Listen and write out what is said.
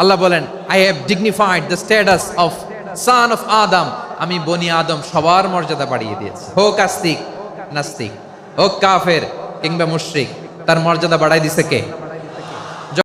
আল্লাহ বলেন I have dignified the status of son of Adam আমি বনি আদম সবার মর্যাদা বাড়িয়ে দিয়েছি। হোক আস্তিক, নাস্তিক, হোক কাফের কিংবা মুশ্রিক, তার মর্যাদা বাড়াই দিছে কে?